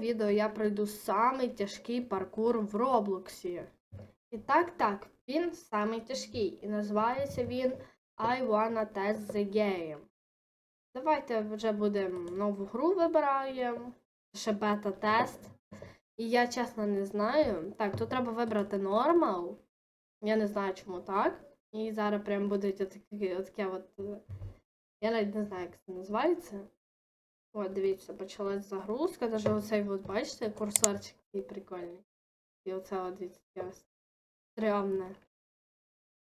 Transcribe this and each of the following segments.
відео я пройду самий тяжкий паркур в Роблоксі. І так, так, він самий тяжкий. І називається він I wanna test the game. Давайте вже будемо нову гру вибираємо. Ще бета-тест. І я чесно не знаю. Так, тут треба вибрати нормал. Я не знаю, чому так. І зараз прям буде таке, таке от. е, Я навіть не знаю, як це називається. От, дивіться, почалась загрузка. Даже оцей, от, бачите, курсорчик такий прикольний. І оце от дивіться, ось стрьомне.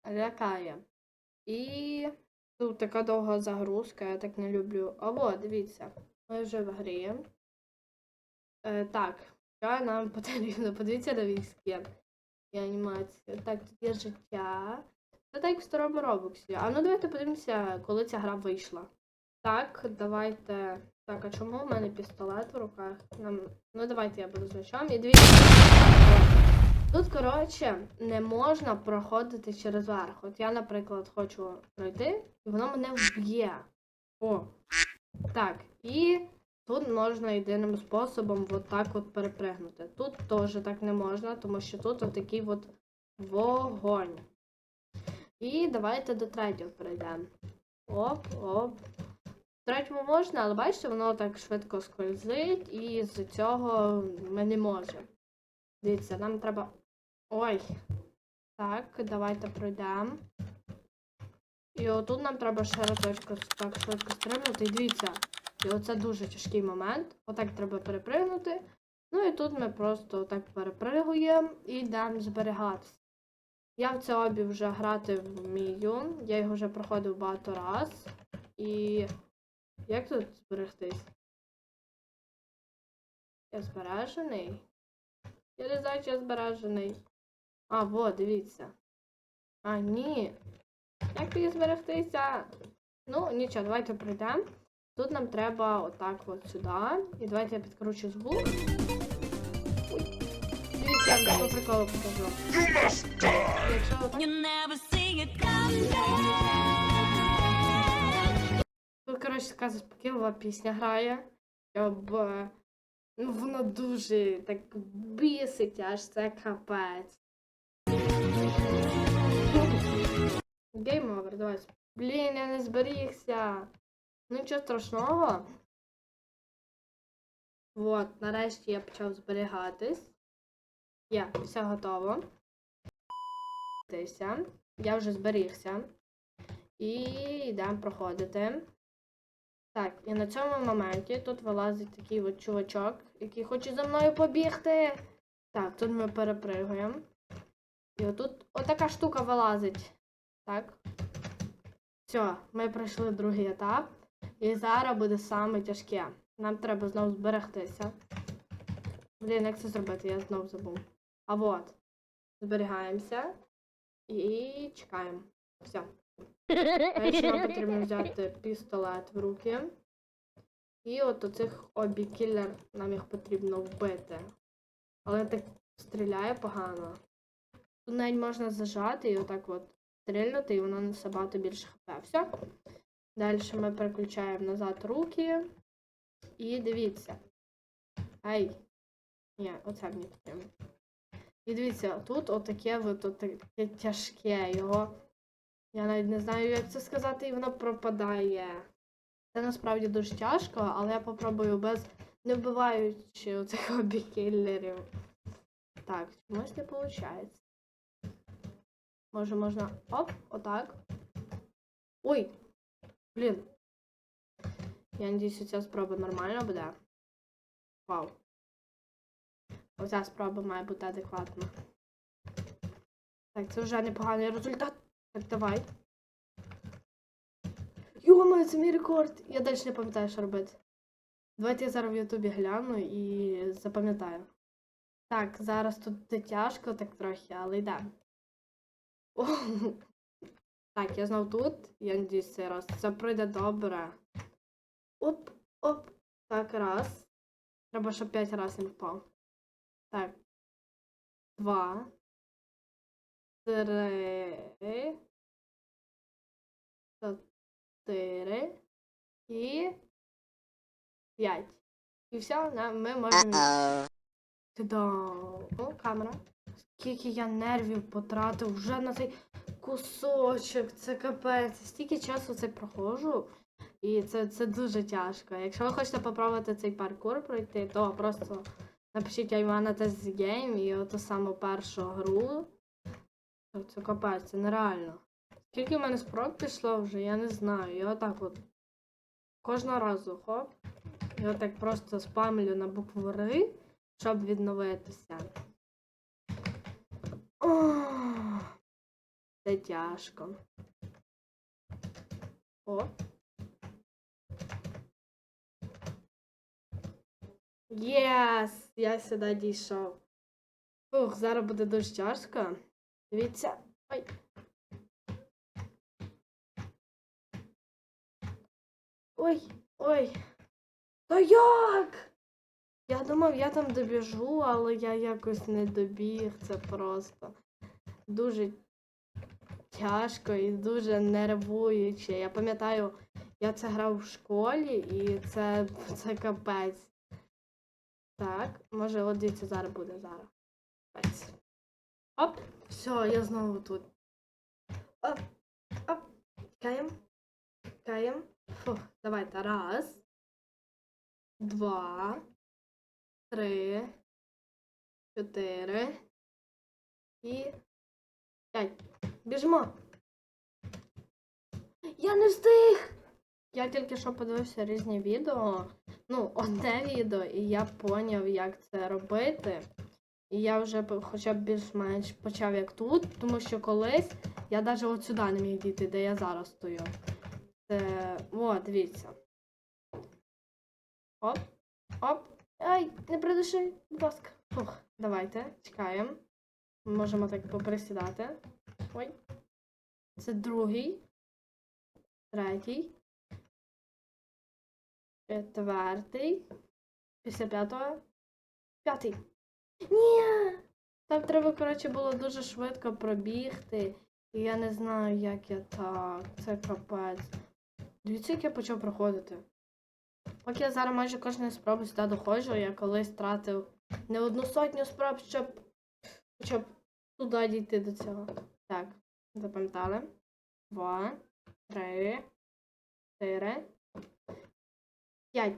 Лякає. І тут така довга загрузка, я так не люблю. А от, дивіться, ми вже в грі. Е, так, що нам потрібно? Подивіться на скін. І анімацію. Так, тут є життя. Це так в старому робоксі. А ну давайте подивимося, коли ця гра вийшла. Так, давайте. Так, а чому в мене пістолет в руках? Нам... Ну давайте я буду з мечом. І дивіться. Тут, коротше, не можна проходити через верх. От я, наприклад, хочу пройти, і воно мене вб'є. О. Так, і тут можна єдиним способом от так от перепригнути. Тут теж так не можна, тому що тут отакий от вогонь. І давайте до третього перейдемо. Оп, оп. Третьому можна, але бачите, воно так швидко скользить, і з цього ми не можемо. Дивіться, нам треба. Ой. Так, давайте пройдемо. І отут нам треба ще разочку так швидко стрибнути. І дивіться, і оце дуже тяжкий момент. Отак треба перепригнути. Ну і тут ми просто отак перепригуємо і йдемо зберігатися. Я в це обі вже грати вмію. Я його вже проходив багато раз. І. Як тут зберегтись? Я збережений? Я не знаю, чи я збережений. А, во, дивіться. А, ні. Як тоді зберегтися? Ну, нічого, давайте пройдемо. Тут нам треба отак от сюди. І давайте я підкручу звук. Ой. Дивіться, я вам по приколу покажу. Якщо отак Коротше, така заспокійлива пісня грає. Е, ну, вона дуже так бісить, аж це капець. Гейм овер, давай. Блін, я не зберігся. Ну нічого страшного. Вот, нарешті я почав зберігатись. Є, все готово. Я вже зберігся. І йдемо проходити. Так, і на цьому моменті тут вилазить такий от чувачок, який хоче за мною побігти. Так, тут ми перепригуємо. І отут отака штука вилазить. Так. Все, ми пройшли другий етап. І зараз буде саме тяжке. Нам треба знову зберегтися. Блін, як це зробити? Я знову забув. А от. Зберігаємося. І чекаємо. Все. Перше нам потрібно взяти пістолет в руки. І от оцих обі-кілер нам їх потрібно вбити. Але так стріляє погано. Тут навіть можна зажати і отак от стрільнути, і воно несе багато більше хп. Все. Далі ми переключаємо назад руки. І дивіться. Ай. Ні, оце мені потрібно. І дивіться, тут отаке от, от таке тяжке його. Я навіть не знаю, як це сказати, і воно пропадає. Це насправді дуже тяжко, але я попробую без не вбиваючи оцих обікіллерів. Так, чомусь не виходить. Може можна. Оп, отак. Ой! Блін. Я надіюсь, ця спроба нормально буде. Вау. Оця спроба має бути адекватна. Так, це вже непоганий результат. Так, давай. Йома, це мій рекорд. Я далі не пам'ятаю, що робити. Давайте я зараз в Ютубі гляну і запам'ятаю. Так, зараз тут тяжко так трохи, але йдемо. О, Так, я знов тут. Я надіюсь, цей раз це пройде добре. Оп, оп. Так, раз. Треба, щоб п'ять разів впав. Так. Два. Три. Чотири. І. П'ять. І все, ми можемо. Та-да. Ну, камера. Скільки я нервів потратив вже на цей кусочок, це капець. Стільки часу це проходжу. І це, це дуже тяжко. Якщо ви хочете попробувати цей паркур пройти, то просто напишіть Івана Тест Game і оту саму першу гру. Це- Це капець, це нереально. Скільки в мене спроб пішло вже, я не знаю. Я отак от кожного разу хоп. І отак просто спамлю на букву Р, щоб відновитися. Ох, Це тяжко. О. Єс! Я сюди дійшов. Фух, зараз буде дуже тяжко. Дивіться. Ой. Ой, ой. Та як? Я думав, я там добіжу, але я якось не добіг. Це просто дуже тяжко і дуже нервуюче. Я пам'ятаю, я це грав в школі і це, це капець. Так, може, от дивіться, зараз буде зараз. Капець. Оп, все, я знову тут. Оп, оп, тікаємо. Тікаємо. Фух, давайте. Раз. Два. Три. Чотири. І. П'ять. Біжимо. Я не встиг! Я тільки що подивився різні відео. Ну, одне відео, і я поняв, як це робити. І я вже хоча б більш-менш почав як тут, тому що колись я навіть от сюди не міг дійти, де я зараз стою. Це. О, дивіться. Оп, оп. Ай, не придуши, будь ласка. Фух, давайте, чекаємо. Можемо так поприсідати. Ой. Це другий. Третій. Четвертий. Після п'ятого. П'ятий. Ні! Там треба, коротше, було дуже швидко пробігти. І я не знаю, як я так. Це капець. Дивіться, як я почав проходити. Поки я зараз майже кожної спроби сюди доходжу, я колись тратив не одну сотню спроб, щоб, щоб туди дійти до цього. Так, запам'ятали. Два, три, чотири, п'ять.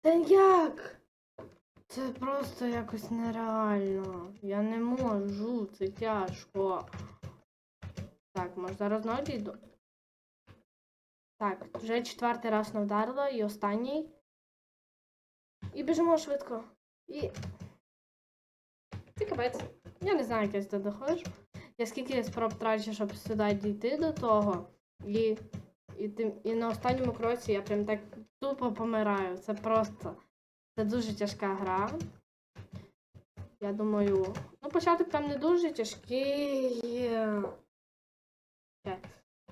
Та як? Це просто якось нереально. Я не можу, це тяжко. Так, може зараз знову дійду. Так, вже четвертий раз не вдарила і останній. І біжимо швидко. І. Це капець. Я не знаю, як я сюди доходжу. Я скільки спроб трачу, щоб сюди дійти до того. І, і, тим, і на останньому кроці я прям так тупо помираю. Це просто. Це дуже тяжка гра. Я думаю. Ну, початок там не дуже тяжкий.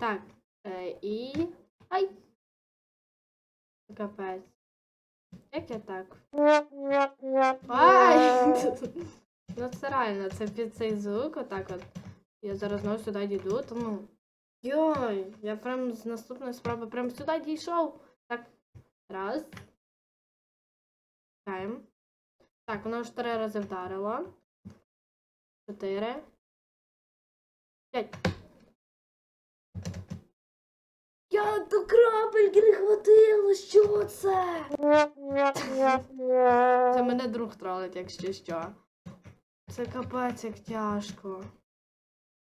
Так. Е, і. Ай! Капець. Як я так? Ай! Ну це реально, це під цей звук, отак от. Я зараз знову сюди дійду, тому. Йой, я прям з наступної спроби прям сюди дійшов. Так. Раз. Чекаємо. Так, воно вже три рази вдарило. Чотири. П'ять. Я до крапельки не хватило, що це? Це мене друг тролить, якщо що. Це капець як тяжко.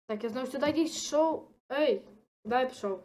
Так, я знову сюди дійшов. Ей, куди я пішов?